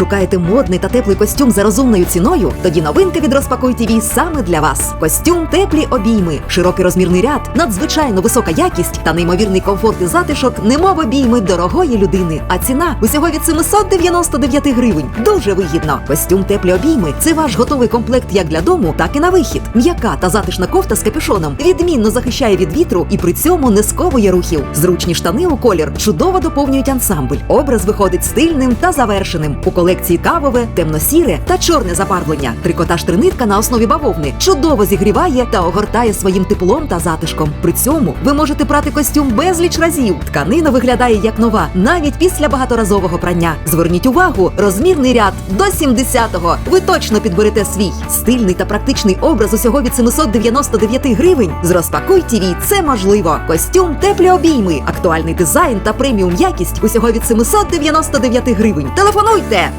Шукаєте модний та теплий костюм за розумною ціною? Тоді новинка від Розпакуй ТВ саме для вас. Костюм теплі обійми, широкий розмірний ряд, надзвичайно висока якість та неймовірний комфорт і затишок, немов обійми дорогої людини. А ціна усього від 799 гривень. Дуже вигідно. Костюм теплі обійми це ваш готовий комплект як для дому, так і на вихід. М'яка та затишна кофта з капюшоном відмінно захищає від вітру і при цьому не сковує рухів. Зручні штани у колір чудово доповнюють ансамбль. Образ виходить стильним та завершеним. У колекції кавове, темно-сіре та чорне забарвлення. Трикотаж тринитка на основі бавовни чудово зігріває та огортає своїм теплом та затишком. При цьому ви можете прати костюм безліч разів. Тканина виглядає як нова, навіть після багаторазового прання. Зверніть увагу, розмірний ряд до 70-го. Ви точно підберете свій стильний та практичний образ усього від 799 гривень. З розпакуй ТВ це можливо. Костюм теплі обійми, актуальний дизайн та преміум якість усього від 799 гривень. Телефонуйте!